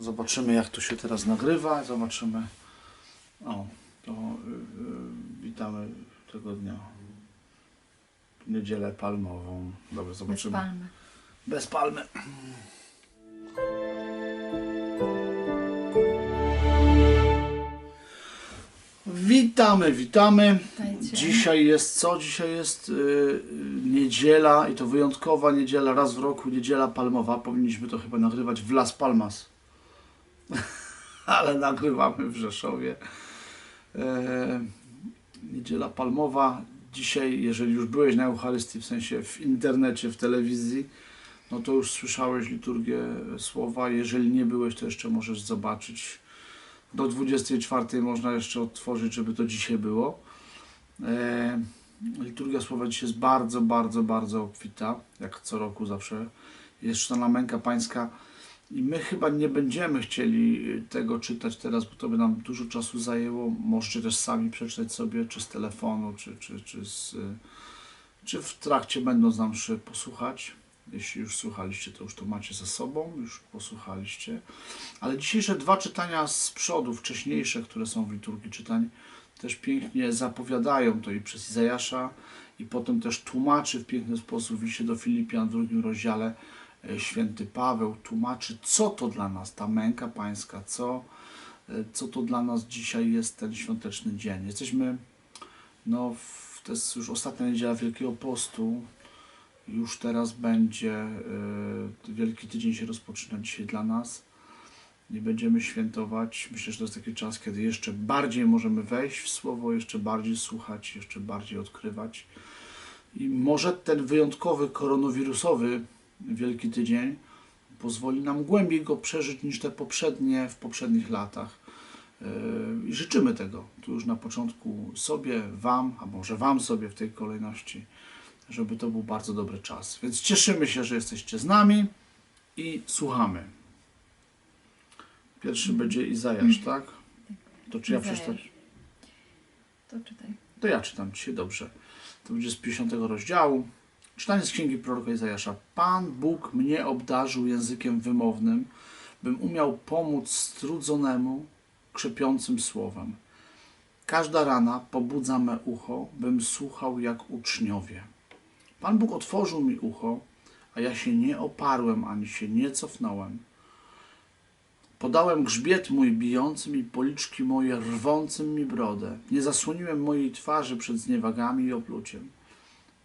Zobaczymy, jak to się teraz nagrywa. Zobaczymy. O, to y, y, witamy tego dnia. Niedzielę palmową. Dobra, Bez zobaczymy. palmy. Bez palmy. Witamy, witamy. Witajcie. Dzisiaj jest co? Dzisiaj jest y, y, niedziela i to wyjątkowa niedziela, raz w roku, niedziela palmowa. Powinniśmy to chyba nagrywać w Las Palmas. Ale nagrywamy w Rzeszowie. E, niedziela palmowa. Dzisiaj, jeżeli już byłeś na Eucharystii, w sensie w internecie, w telewizji, no to już słyszałeś liturgię słowa. Jeżeli nie byłeś, to jeszcze możesz zobaczyć. Do 24 można jeszcze otworzyć, żeby to dzisiaj było. E, liturgia słowa dzisiaj jest bardzo, bardzo, bardzo obfita, jak co roku zawsze. Jest sztana męka pańska i my chyba nie będziemy chcieli tego czytać teraz, bo to by nam dużo czasu zajęło. Możecie też sami przeczytać sobie, czy z telefonu, czy, czy, czy, z, czy w trakcie będąc nam mszy posłuchać. Jeśli już słuchaliście, to już to macie ze sobą, już posłuchaliście. Ale dzisiejsze dwa czytania z przodu, wcześniejsze, które są w liturgii czytań, też pięknie zapowiadają to i przez Izajasza, i potem też tłumaczy w piękny sposób w liście do Filipian w drugim rozdziale święty Paweł tłumaczy, co to dla nas ta męka pańska, co, e, co to dla nas dzisiaj jest ten świąteczny dzień. Jesteśmy, no, w, to jest już ostatnia niedziela Wielkiego Postu, już teraz będzie, e, Wielki Tydzień się rozpoczyna dzisiaj dla nas nie będziemy świętować. Myślę, że to jest taki czas, kiedy jeszcze bardziej możemy wejść w słowo, jeszcze bardziej słuchać, jeszcze bardziej odkrywać. I może ten wyjątkowy koronawirusowy Wielki Tydzień pozwoli nam głębiej go przeżyć niż te poprzednie w poprzednich latach. Yy, I życzymy tego tu już na początku sobie, Wam, a może Wam sobie w tej kolejności, żeby to był bardzo dobry czas. Więc cieszymy się, że jesteście z nami i słuchamy. Pierwszy będzie Izajasz, tak? To czy ja przeczytam? To czytaj. To ja czytam dzisiaj dobrze. To będzie z 50 rozdziału. Czytanie z księgi proroka Izajasza. Pan Bóg mnie obdarzył językiem wymownym, bym umiał pomóc strudzonemu, krzepiącym słowem. Każda rana pobudza me ucho, bym słuchał jak uczniowie. Pan Bóg otworzył mi ucho, a ja się nie oparłem ani się nie cofnąłem. Podałem grzbiet mój bijącym i policzki moje rwącym mi brodę. Nie zasłoniłem mojej twarzy przed zniewagami i opluciem.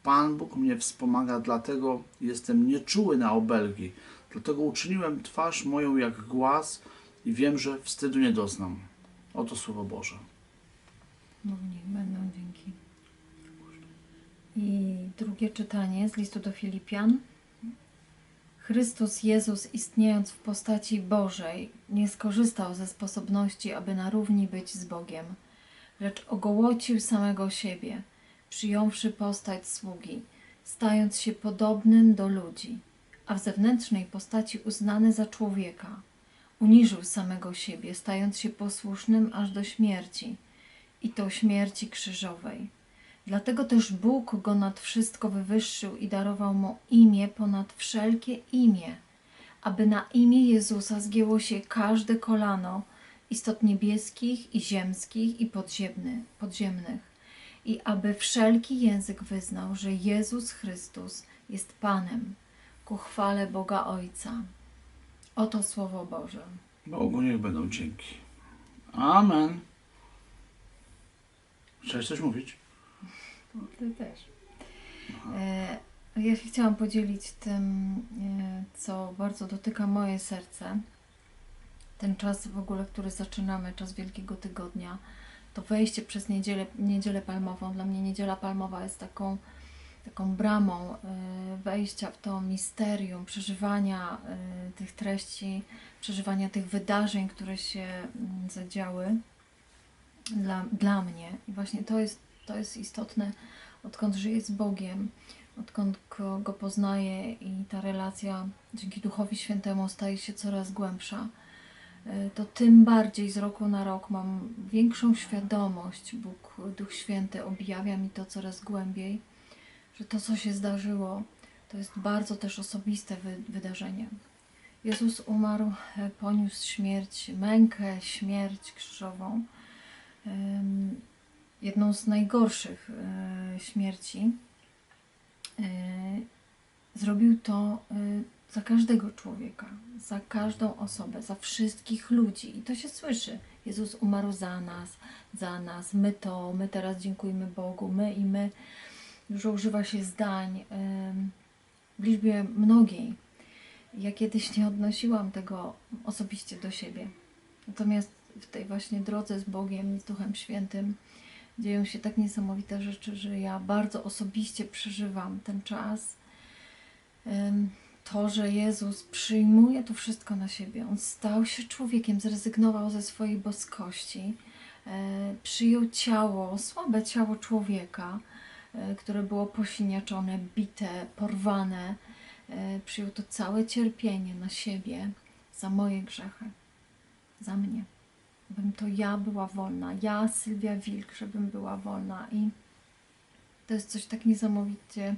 Pan Bóg mnie wspomaga, dlatego jestem nieczuły na obelgi. Dlatego uczyniłem twarz moją jak głaz i wiem, że wstydu nie doznam. Oto Słowo Boże. Mów niech będą dzięki. I drugie czytanie z listu do Filipian. Chrystus Jezus, istniejąc w postaci Bożej, nie skorzystał ze sposobności, aby na równi być z Bogiem, lecz ogołocił samego siebie, przyjąwszy postać sługi, stając się podobnym do ludzi, a w zewnętrznej postaci uznany za człowieka. Uniżył samego siebie, stając się posłusznym aż do śmierci, i to śmierci krzyżowej. Dlatego też Bóg go nad wszystko wywyższył i darował mu imię ponad wszelkie imię, aby na imię Jezusa zgięło się każde kolano istot niebieskich i ziemskich i podziemny, podziemnych, i aby wszelki język wyznał, że Jezus Chrystus jest Panem, ku chwale Boga Ojca. Oto Słowo Boże. Bogu niech będą dzięki. Amen. Chciałeś coś mówić? Ty też. E, ja się chciałam podzielić tym, e, co bardzo dotyka moje serce. Ten czas w ogóle, który zaczynamy, czas Wielkiego Tygodnia, to wejście przez niedzielę, niedzielę palmową. Dla mnie niedziela palmowa jest taką, taką bramą e, wejścia w to misterium, przeżywania e, tych treści, przeżywania tych wydarzeń, które się mm, zadziały dla, dla mnie. I właśnie to jest, to jest istotne, odkąd żyję z Bogiem, odkąd go, go poznaję i ta relacja dzięki Duchowi Świętemu staje się coraz głębsza, to tym bardziej z roku na rok mam większą świadomość, Bóg, Duch Święty objawia mi to coraz głębiej, że to, co się zdarzyło, to jest bardzo też osobiste wy, wydarzenie. Jezus umarł, e, poniósł śmierć, mękę, śmierć krzyżową. Jedną z najgorszych e, śmierci. E, Zrobił to e, za każdego człowieka, za każdą osobę, za wszystkich ludzi. I to się słyszy. Jezus umarł za nas, za nas. My to, my teraz dziękujemy Bogu, my i my. Dużo używa się zdań w liczbie mnogiej. Ja kiedyś nie odnosiłam tego osobiście do siebie. Natomiast w tej właśnie drodze z Bogiem, z Duchem Świętym dzieją się tak niesamowite rzeczy, że ja bardzo osobiście przeżywam ten czas. To, że Jezus przyjmuje to wszystko na siebie. On stał się człowiekiem, zrezygnował ze swojej boskości, e, przyjął ciało, słabe ciało człowieka, e, które było posiniaczone, bite, porwane. E, Przyjął to całe cierpienie na siebie za moje grzechy, za mnie. Bym to ja była wolna, ja, Sylwia Wilk, żebym była wolna. I to jest coś tak niesamowicie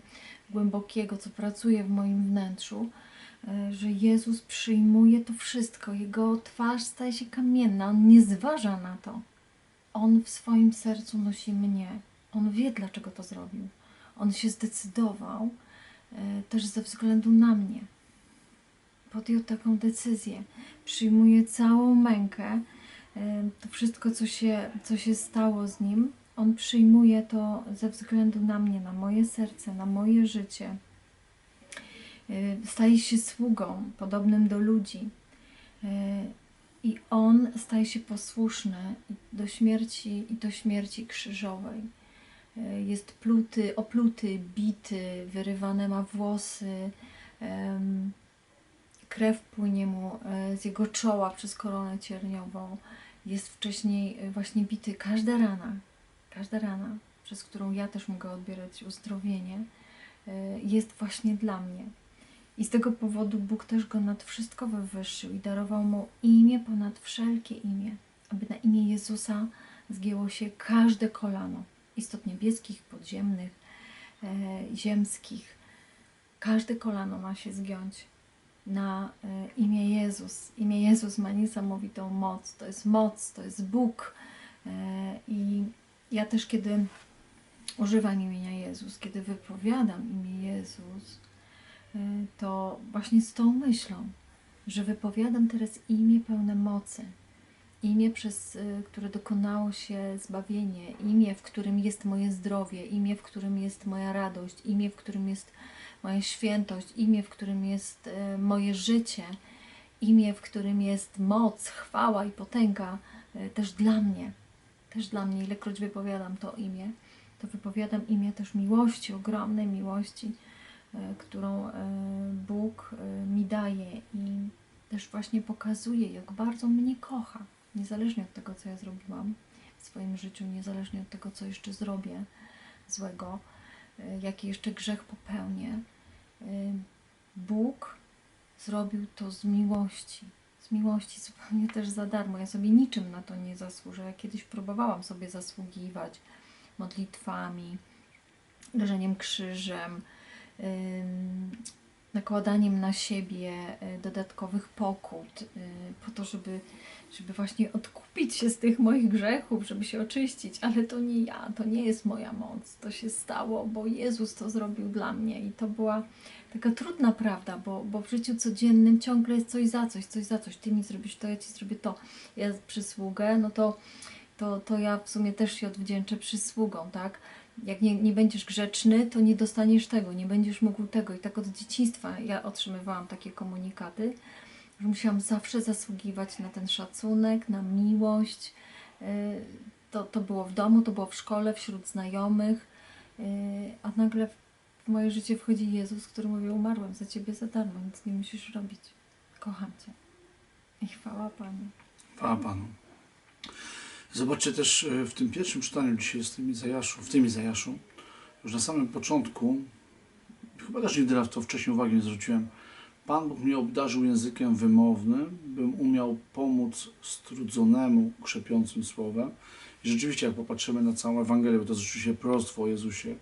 głębokiego, co pracuje w moim wnętrzu, e, że Jezus przyjmuje to wszystko. Jego twarz staje się kamienna, on nie zważa na to. On w swoim sercu nosi mnie. On wie, dlaczego to zrobił. On się zdecydował e, też ze względu na mnie. Podjął taką decyzję. Przyjmuje całą mękę, e, to wszystko, co się, co się stało z nim, on przyjmuje to ze względu na mnie, na moje serce, na moje życie. Y, Staje się sługą, podobnym do ludzi. Y, I on staje się posłuszny do śmierci i do śmierci krzyżowej. Y, Jest pluty, opluty, bity, wyrywane ma włosy. Krew płynie mu e, z jego czoła przez koronę cierniową. Jest wcześniej e, właśnie bity. Każda rana, każda rana, przez którą ja też mogę odbierać uzdrowienie, e, jest właśnie dla mnie. I z tego powodu Bóg też go nad wszystko wywyższył i darował mu imię ponad wszelkie imię, aby na imię Jezusa zgięło się każde kolano, istot niebieskich, podziemnych, e, ziemskich. Każde kolano ma się zgiąć na e, imię Jezus. Imię Jezus ma niesamowitą moc. To jest moc, to jest Bóg. I ja też, kiedy używam imienia Jezus, kiedy wypowiadam imię Jezus, e, to właśnie z tą myślą, że wypowiadam teraz imię pełne mocy. Imię, przez e, które dokonało się zbawienie, imię, w którym jest moje zdrowie, imię, w którym jest moja radość, imię, w którym jest moja świętość, imię, w którym jest e, moje życie, imię, w którym jest moc, chwała i potęga też dla mnie. Też dla mnie, ilekroć wypowiadam to imię, to wypowiadam imię też miłości, ogromnej miłości, e, którą e, Bóg e, mi daje i też właśnie pokazuje, jak bardzo mnie kocha, niezależnie od tego, co ja zrobiłam w swoim życiu, niezależnie od tego, co jeszcze zrobię złego, jaki jeszcze grzech popełnię. Bóg zrobił to z miłości. Miłości zupełnie też za darmo. Ja sobie niczym na to nie zasłużę. Ja kiedyś próbowałam sobie zasługiwać modlitwami, leżeniem krzyżem, nakładaniem na siebie y, dodatkowych pokut, y, po to, żeby, żeby właśnie odkupić się z tych moich grzechów, żeby się oczyścić. Ale to nie ja, to nie jest moja moc. To się stało, bo Jezus to zrobił dla mnie i to była taka trudna prawda, bo, bo w życiu codziennym ciągle jest coś za coś, coś za coś. Ty mi zrobisz to, ja ci zrobię to. Ja przysługę, no to, to, to ja w sumie też się odwdzięczę przysługą, tak? Jak nie, nie będziesz grzeczny, to nie dostaniesz tego, nie będziesz mógł tego. I tak od dzieciństwa ja otrzymywałam takie komunikaty, że musiałam zawsze zasługiwać na ten szacunek, na miłość. Yy, To, to było w domu, to było w szkole, wśród znajomych, yy, a nagle w moje życie wchodzi Jezus, który mówi: Umarłem za ciebie za darmo, nic nie musisz robić. Kocham cię. I chwała Panu. Chwała Panu. Zobaczcie też e, w tym pierwszym czytaniu dzisiaj z tym Izajaszu, w tym Izajaszu, już na samym początku, chyba też nigdy na to wcześniej uwagi nie zwróciłem, Pan Bóg mnie obdarzył językiem wymownym, bym umiał pomóc strudzonemu krzepiącym słowem. I rzeczywiście, jak popatrzymy na całą Ewangelię, bo to jest rzeczywiście proroctwo o Jezusie,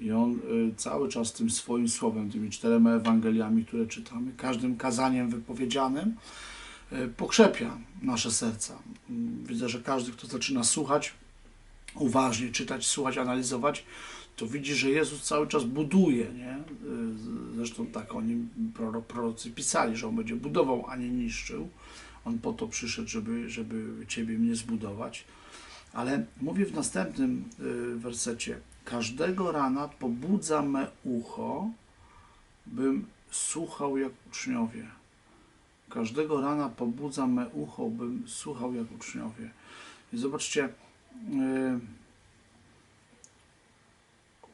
I on y, cały czas tym swoim słowem, tymi czterema Ewangeliami, które czytamy, każdym kazaniem wypowiedzianym, pokrzepia nasze serca. Widzę, że każdy, kto zaczyna słuchać, uważnie czytać, słuchać, analizować, to widzi, że Jezus cały czas buduje, nie? Y, Zresztą tak o nim proro- prorocy pisali, że on będzie budował, a nie niszczył. On po to przyszedł, żeby, żeby ciebie mnie zbudować. Ale mówi w następnym y, wersecie: Każdego rana pobudza me ucho, bym słuchał jak uczniowie. Każdego rana pobudza me ucho, bym słuchał jak uczniowie. I zobaczcie, y,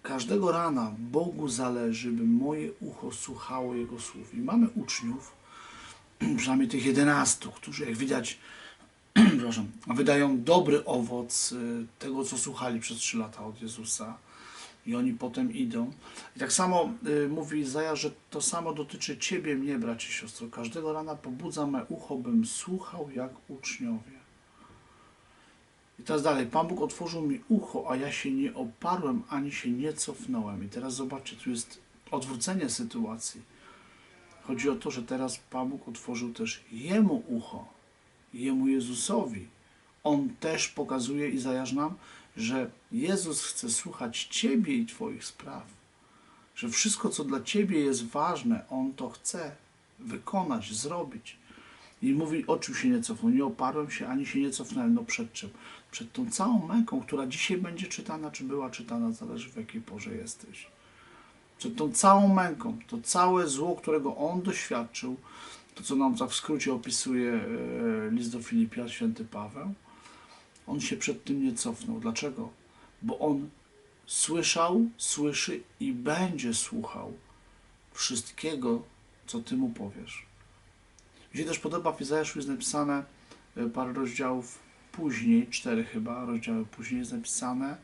każdego rana Bogu zależy, by moje ucho słuchało Jego słów. I mamy uczniów, przynajmniej tych jedenastu, którzy jak widać, wydają dobry owoc y, tego, co słuchali przez trzy lata od Jezusa. I oni potem idą. I tak samo y, mówi Izaja, że to samo dotyczy Ciebie, mnie, bracie, siostro. Każdego rana pobudza me ucho, bym słuchał jak uczniowie. I teraz dalej. Pan Bóg otworzył mi ucho, a ja się nie oparłem, ani się nie cofnąłem. I teraz zobaczcie, tu jest odwrócenie sytuacji. Chodzi o to, że teraz Pan Bóg otworzył też Jemu ucho, Jemu Jezusowi. On też pokazuje Izajasz nam, że Jezus chce słuchać Ciebie i Twoich spraw. Że wszystko, co dla Ciebie jest ważne, On to chce wykonać, zrobić. I mówi, o czym się nie cofnął. Nie oparłem się, ani się nie cofnąłem. No przed czym? Przed tą całą męką, która dzisiaj będzie czytana, czy była czytana, zależy w jakiej porze jesteś. Przed tą całą męką, to całe zło, którego on doświadczył, to co nam tak w skrócie opisuje e, list do Filipian, święty Paweł, on się przed tym nie cofnął. Dlaczego? Bo on słyszał, słyszy i będzie słuchał wszystkiego, co ty mu powiesz. Mi się też podoba w Izajaszu jest napisane e, parę rozdziałów później, cztery chyba rozdziały później jest napisane,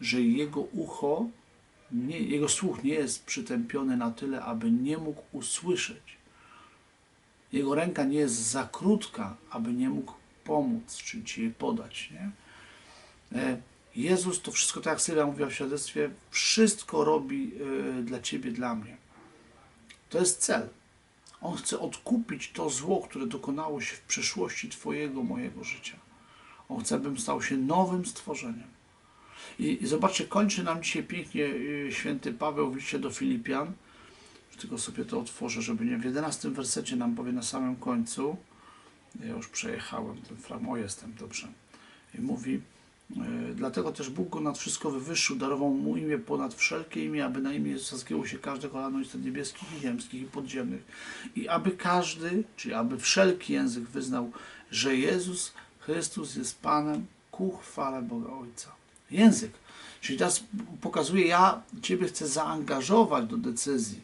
że jego ucho, nie, jego słuch nie jest przytępiony na tyle, aby nie mógł usłyszeć. Jego ręka nie jest za krótka, aby nie mógł pomóc, czy ci jej podać. Nie? Jezus to wszystko, tak jak Sylwia mówiła w świadectwie, wszystko robi e, dla ciebie, dla mnie. To jest cel. On chce odkupić to zło, które dokonało się w przeszłości Twojego, mojego życia. On chce, bym stał się nowym stworzeniem. I, i zobaczcie, kończy nam dzisiaj pięknie y, święty Paweł w liście do Filipian. Tylko sobie to otworzę, żeby nie w 11 wersecie nam powie na samym końcu. Ja już przejechałem ten fragment, o jestem, dobrze. I mówi, y, dlatego też Bóg go nad wszystko wywyższył, darował mu imię ponad wszelkie imię, aby na imię Jezusa zgięło się każde kolano istot niebieskich i ziemskich i podziemnych. I aby każdy, czyli aby wszelki język wyznał, że Jezus Chrystus jest Panem ku chwale Boga Ojca. Język. Czyli teraz pokazuje, ja Ciebie chcę zaangażować do decyzji.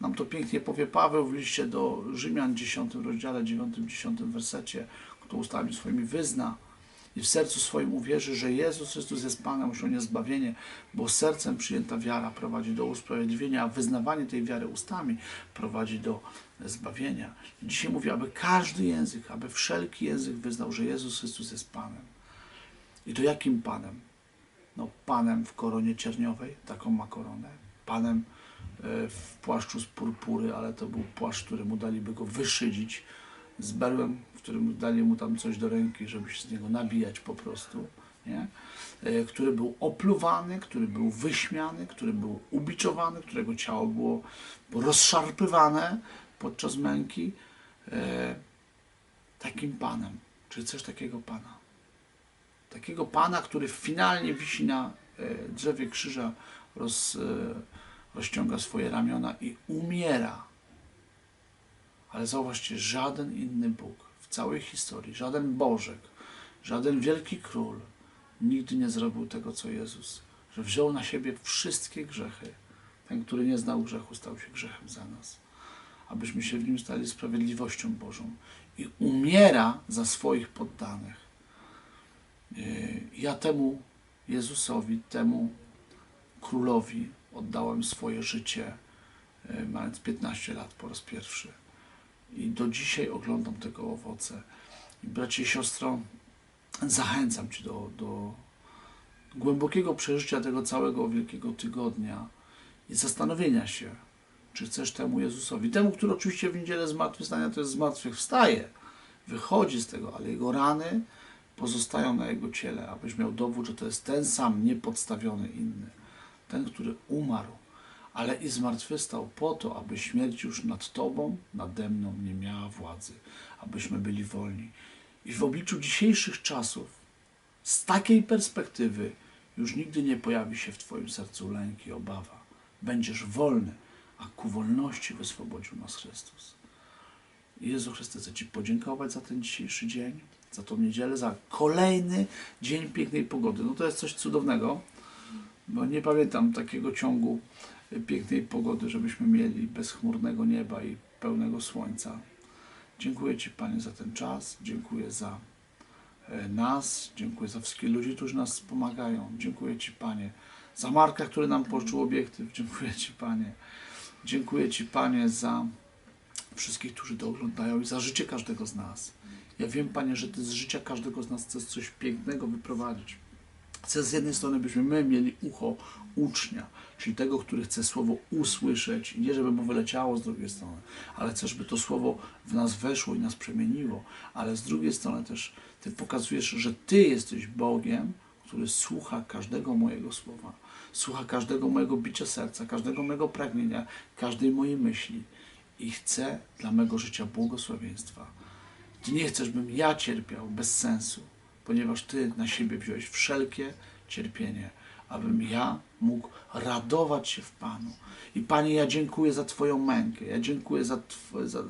Nam to pięknie powie Paweł w liście do Rzymian 10 rozdziale 9-10 wersecie, kto ustami swoimi wyzna i w sercu swoim uwierzy, że Jezus Chrystus jest Panem, osiągnie zbawienie, bo sercem przyjęta wiara prowadzi do usprawiedliwienia, a wyznawanie tej wiary ustami prowadzi do zbawienia. Dzisiaj mówię, aby każdy język, aby wszelki język wyznał, że Jezus Chrystus jest Panem. I to jakim Panem? No, Panem w koronie cierniowej, taką ma koronę. Panem e, w płaszczu z purpury, ale to był płaszcz, który mu daliby go wyszydzić z berłem, którym dali mu tam coś do ręki, żeby się z niego nabijać po prostu. Nie? E, Który był opluwany, który był wyśmiany, który był ubiczowany, którego ciało było rozszarpywane podczas męki. E, Takim Panem. Czy coś takiego Pana? Takiego Pana, który finalnie wisi na e, drzewie krzyża, roz, rozciąga swoje ramiona i umiera. Ale zauważcie, żaden inny Bóg całej historii, żaden Bożek, żaden wielki król nigdy nie zrobił tego, co Jezus. Że wziął na siebie wszystkie grzechy. Ten, który nie znał grzechu, stał się grzechem za nas. Abyśmy się w nim stali sprawiedliwością Bożą. I umiera za swoich poddanych. Yy, Ja temu Jezusowi, temu królowi oddałem swoje życie, yy, mając 15 lat po raz pierwszy. I do dzisiaj oglądam tego owoce. I bracie i siostro, zachęcam Cię do, do, głębokiego przeżycia tego całego Wielkiego Tygodnia i zastanowienia się, czy chcesz temu Jezusowi, temu, który oczywiście w niedzielę zmartwychwstania to jest zmartwychwstaje, wychodzi z tego, ale jego rany pozostają na jego ciele, abyś miał dowód, że to jest ten sam, niepodstawiony inny, ten, który umarł, ale i zmartwychwstał po to, aby śmierć już nad Tobą, nade mną nie miała władzy, abyśmy byli wolni. I w obliczu dzisiejszych czasów, z takiej perspektywy, już nigdy nie pojawi się w Twoim sercu lęk i obawa. Będziesz wolny, a ku wolności wyswobodził nas Chrystus. Jezu Chryste, chcę Ci podziękować za ten dzisiejszy dzień, za tą niedzielę, za kolejny dzień pięknej pogody. No to jest coś cudownego, bo nie pamiętam takiego ciągu pięknej pogody, żebyśmy mieli bezchmurnego nieba i pełnego słońca. Dziękuję Ci, Panie, za ten czas. Dziękuję za e, nas. Dziękuję za wszystkich ludzi, którzy nas wspomagają. Dziękuję Ci, Panie, za Marka, który nam pożyczył obiektyw. Dziękuję Ci, Panie. Dziękuję Ci, Panie, za wszystkich, którzy to oglądają i za życie każdego z nas. Ja wiem, Panie, że Ty z życia każdego z nas chcesz coś pięknego wyprowadzić. Chcę z jednej strony, byśmy my mieli ucho ucznia, czyli tego, który chce słowo usłyszeć, nie żeby mu wyleciało z drugiej strony, ale chcę, żeby to słowo w nas weszło i nas przemieniło, ale z drugiej strony też Ty pokazujesz, że Ty jesteś Bogiem, który słucha każdego mojego słowa, słucha każdego mojego bicia serca, każdego mojego pragnienia, każdej mojej myśli i chce dla mego życia błogosławieństwa. Ty nie chcesz, bym ja cierpiał bez sensu, ponieważ Ty na siebie wziąłeś wszelkie cierpienie, abym ja mógł radować się w Panu. I Panie, ja dziękuję za Twoją mękę, ja dziękuję za, tw- za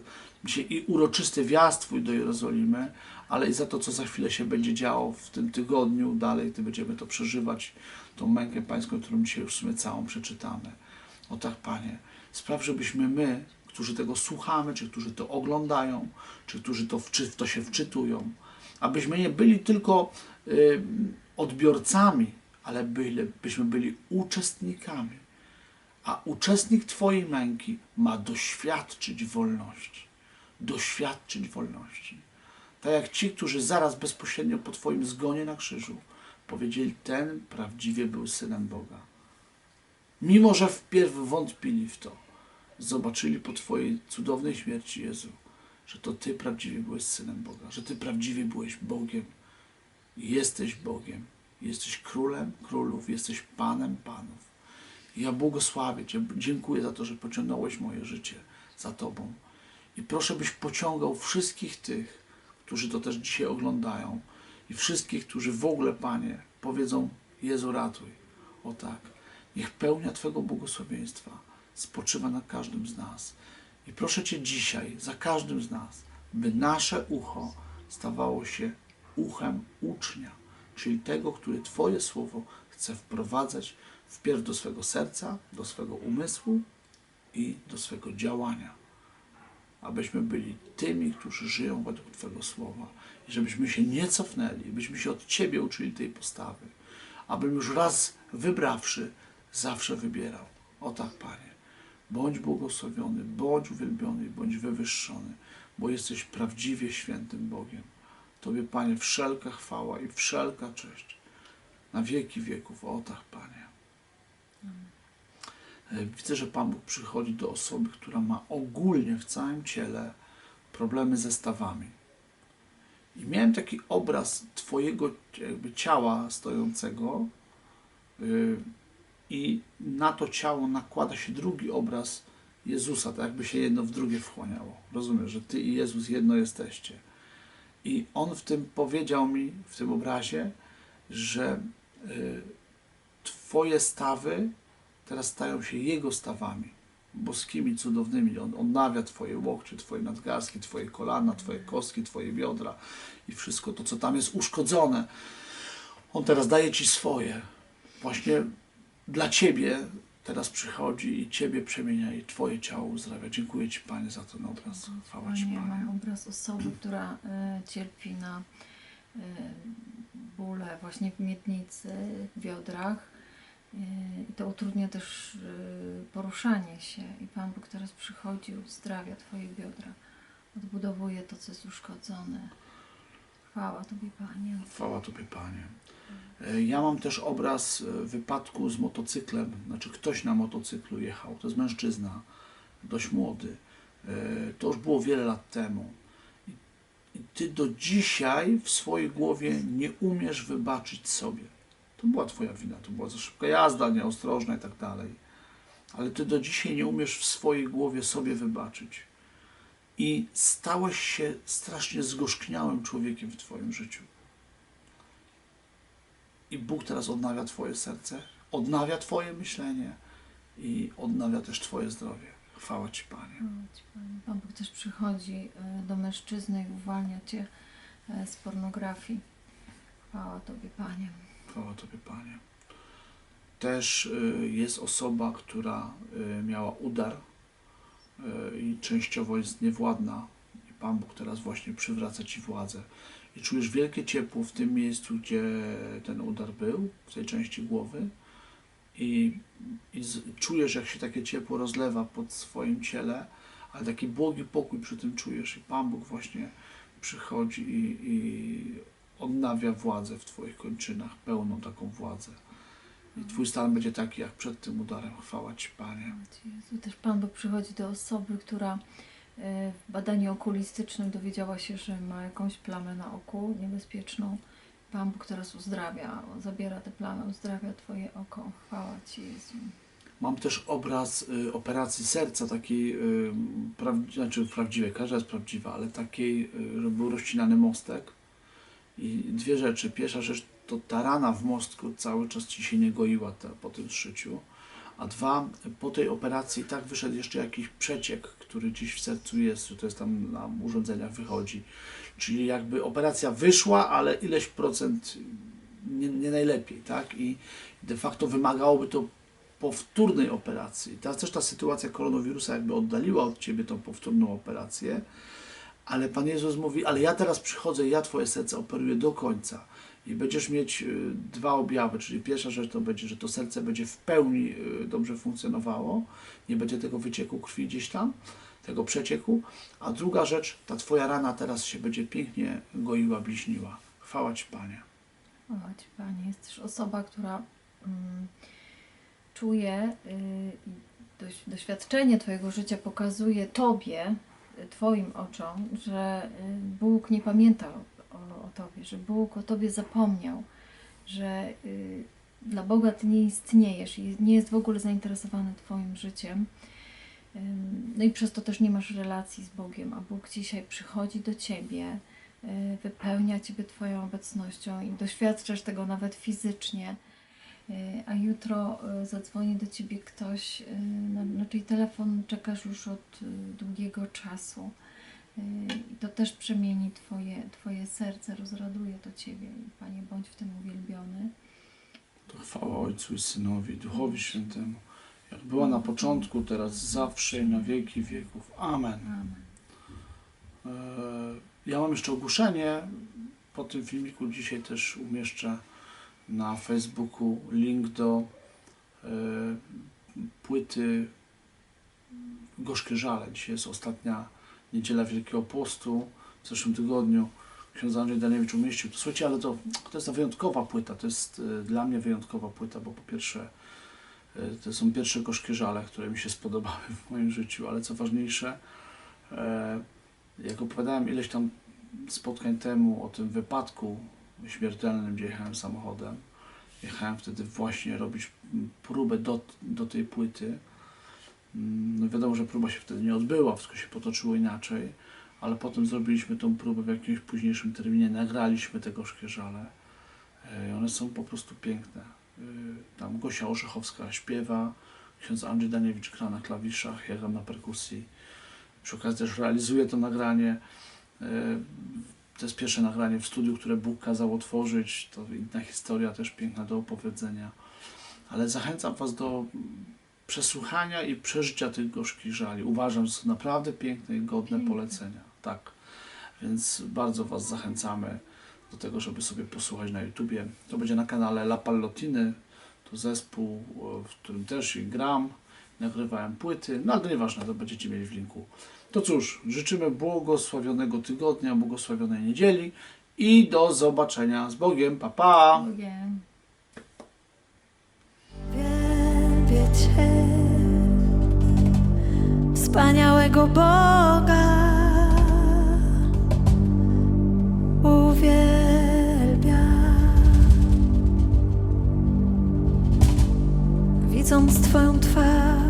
i uroczysty wjazd Twój do Jerozolimy, ale i za to, co za chwilę się będzie działo w tym tygodniu, dalej, gdy będziemy to przeżywać, tą mękę Pańską, którą dzisiaj już w sumie całą przeczytamy. O tak, Panie, spraw, żebyśmy my, którzy tego słuchamy, czy którzy to oglądają, czy którzy to wczy, w to się wczytują, abyśmy nie byli tylko y, odbiorcami, ale byśmy byli uczestnikami. A uczestnik Twojej męki ma doświadczyć wolności. Doświadczyć wolności. Tak jak ci, którzy zaraz bezpośrednio po Twoim zgonie na krzyżu powiedzieli, ten prawdziwie był synem Boga. Mimo, że wpierw wątpili w to, zobaczyli po Twojej cudownej śmierci, Jezu, że to Ty prawdziwie byłeś synem Boga, że Ty prawdziwie byłeś Bogiem. Jesteś Bogiem, jesteś królem królów, jesteś panem panów. Ja błogosławię Cię, dziękuję za to, że pociągnąłeś moje życie za Tobą. I proszę, byś pociągał wszystkich tych, którzy to też dzisiaj oglądają i wszystkich, którzy w ogóle, Panie, powiedzą Jezu ratuj. O tak, niech pełnia Twego błogosławieństwa spoczywa na każdym z nas. I proszę Cię dzisiaj, za każdym z nas, by nasze ucho stawało się uchem ucznia, czyli tego, który Twoje słowo chce wprowadzać wpierw do swego serca, do swego umysłu i do swego działania. Abyśmy byli tymi, którzy żyją według Twojego słowa i żebyśmy się nie cofnęli, byśmy się od Ciebie uczyli tej postawy, abym już raz wybrawszy, zawsze wybierał. O tak, Panie. Bądź błogosławiony, bądź uwielbiony, bądź wywyższony, bo jesteś prawdziwie świętym Bogiem. Tobie, Panie, wszelka chwała i wszelka cześć na wieki wieków. O tak, Panie. E, Widzę, że Pan Bóg przychodzi do osoby, która ma ogólnie w całym ciele problemy ze stawami. I miałem taki obraz Twojego ciała stojącego yy, i na to ciało nakłada się drugi obraz Jezusa, tak jakby się jedno w drugie wchłaniało. Rozumiesz, że Ty i Jezus jedno jesteście. I On w tym powiedział mi, w tym obrazie, że y, Twoje stawy teraz stają się Jego stawami, boskimi, cudownymi. On odnawia Twoje łokcie, Twoje nadgarstki, Twoje kolana, Twoje kostki, Twoje biodra i wszystko to, co tam jest uszkodzone. On teraz daje Ci swoje. Właśnie dla Ciebie teraz przychodzi i Ciebie przemienia i Twoje ciało uzdrawia. Dziękuję Ci, Panie, za ten obraz. Chwała Ci, Panie, mam obraz osoby, która y, cierpi na y, bóle właśnie w miednicy, w biodrach. Y, I to utrudnia też poruszanie się. I Pan Bóg teraz przychodzi, uzdrawia Twoje biodra. Odbudowuje to, co jest uszkodzone. Chwała Tobie, Panie. Chwała Tobie, Panie. E, Ja mam też obraz e, wypadku z motocyklem, znaczy ktoś na motocyklu jechał, to jest mężczyzna, dość młody. E, To już było wiele lat temu. I i Ty do dzisiaj w swojej głowie nie umiesz wybaczyć sobie. To była Twoja wina, to była za szybka jazda, nieostrożna i tak dalej. Ale Ty do dzisiaj nie umiesz w swojej głowie sobie wybaczyć. I stałeś się strasznie zgorzkniałym człowiekiem w Twoim życiu. I Bóg teraz odnawia Twoje serce, odnawia Twoje myślenie i odnawia też Twoje zdrowie. Chwała Ci, Panie. Chwała Ci, Panie. Pan Bóg też przychodzi e, do mężczyzny i uwalnia Cię e, z pornografii. Chwała Tobie, Panie. Chwała Tobie, Panie. Też y, jest osoba, która miała udar i częściowo jest niewładna. I Pan Bóg teraz właśnie przywraca Ci władzę. I czujesz wielkie ciepło w tym miejscu, gdzie ten udar był, w tej części głowy. I, i z, czujesz, jak się takie ciepło rozlewa pod swoim ciele, ale taki błogi pokój przy tym czujesz. I Pan Bóg właśnie przychodzi i, i odnawia władzę w Twoich kończynach, pełną taką władzę. I Twój stan będzie taki jak przed tym udarem. Chwała Ci, Panie. Jezu. Też Pan Bóg przychodzi do osoby, która e, w badaniu okulistycznym dowiedziała się, że ma jakąś plamę na oku niebezpieczną. Pan Bóg teraz uzdrawia, zabiera tę plamę, uzdrawia Twoje oko. Chwała Ci, Jezu. Mam też obraz y, operacji serca, takiej, y, prawdzi- znaczy prawdziwej, każda jest prawdziwa, ale takiej, y, że był rozcinany mostek. I dwie rzeczy. Pierwsza rzecz to ta rana w mostku cały czas Ci się nie goiła ta, po tym szyciu. A dwa, po tej operacji tak wyszedł jeszcze jakiś przeciek, który gdzieś w sercu jest, to jest tam na urządzeniach wychodzi. Czyli jakby operacja wyszła, ale ileś procent nie, nie najlepiej, tak? I de facto wymagałoby to powtórnej operacji. Teraz też ta sytuacja koronawirusa jakby oddaliła od Ciebie tą powtórną operację, ale Pan Jezus mówi, ale ja teraz przychodzę ja Twoje serce operuję do końca. I będziesz mieć y, dwa objawy, czyli pierwsza rzecz to będzie, że to serce będzie w pełni y, dobrze funkcjonowało, nie będzie tego wycieku krwi gdzieś tam, tego przecieku, a druga rzecz, ta Twoja rana teraz się będzie pięknie goiła, bliźniła. Chwała Ci, Panie. Chwała Ci, Panie. Jest też osoba, która mm, czuje y, doświadczenie Twojego życia pokazuje Tobie, Twoim oczom, że y, Bóg nie pamiętał o, o Tobie, że Bóg o Tobie zapomniał, że y, dla Boga Ty nie istniejesz i nie jest w ogóle zainteresowany Twoim życiem. No i przez to też nie masz relacji z Bogiem, a Bóg dzisiaj przychodzi do Ciebie, y, wypełnia Ciebie Twoją obecnością i doświadczasz tego nawet fizycznie. Y, A jutro y, zadzwoni do Ciebie ktoś, y, na, na czyj telefon czekasz już od długiego czasu. I to też przemieni twoje, twoje serce, rozraduje to Ciebie. I Panie, bądź w tym uwielbiony. To chwała Ojcu i Synowi, Duchowi Świętemu, jak była na początku, teraz zawsze i na wieki wieków. Amen. Amen. E, Ja mam jeszcze ogłoszenie. Po tym filmiku dzisiaj też umieszczę na Facebooku link do e, płyty Gorzkie Żale. Dzisiaj jest ostatnia niedziela Wielkiego Postu. W zeszłym tygodniu ksiądz Andrzej Daniewicz umieścił. To, słuchajcie, ale to, to jest ta wyjątkowa płyta. To jest e, dla mnie wyjątkowa płyta, bo po pierwsze e, to są pierwsze gorzkie żale, które mi się spodobały w moim życiu, ale co ważniejsze, jak opowiadałem ileś tam spotkań temu o tym wypadku śmiertelnym, gdzie jechałem samochodem, jechałem wtedy właśnie robić próbę do, do tej płyty. Mm, No wiadomo, że próba się wtedy nie odbyła, wszystko się potoczyło inaczej, ale potem zrobiliśmy tą próbę w jakimś późniejszym terminie, nagraliśmy te gorzkie żale. E, One są po prostu piękne. E, Tam Gosia Orzechowska śpiewa, ksiądz Andrzej Daniewicz gra na klawiszach, ja gram na perkusji. Przy okazji też realizuję to nagranie. To jest pierwsze nagranie w studiu, które Bóg kazał otworzyć. To inna historia, też piękna do opowiedzenia. Ale zachęcam Was do przesłuchania i przeżycia tych gorzkich żali. Uważam, że są naprawdę piękne i godne Piękne. polecenia. Tak. Więc bardzo Was zachęcamy do tego, żeby sobie posłuchać na YouTubie. To będzie na kanale La Pallotiny. To zespół, e, w którym też gram. Nagrywałem płyty, no ale to nieważne, to będziecie mieli w linku. To cóż, życzymy błogosławionego tygodnia, błogosławionej niedzieli i do zobaczenia z Bogiem. Pa, pa! Bogiem. Wielbię Cię, wspaniałego Boga. Uwielbiam. Widząc Twoją twarz,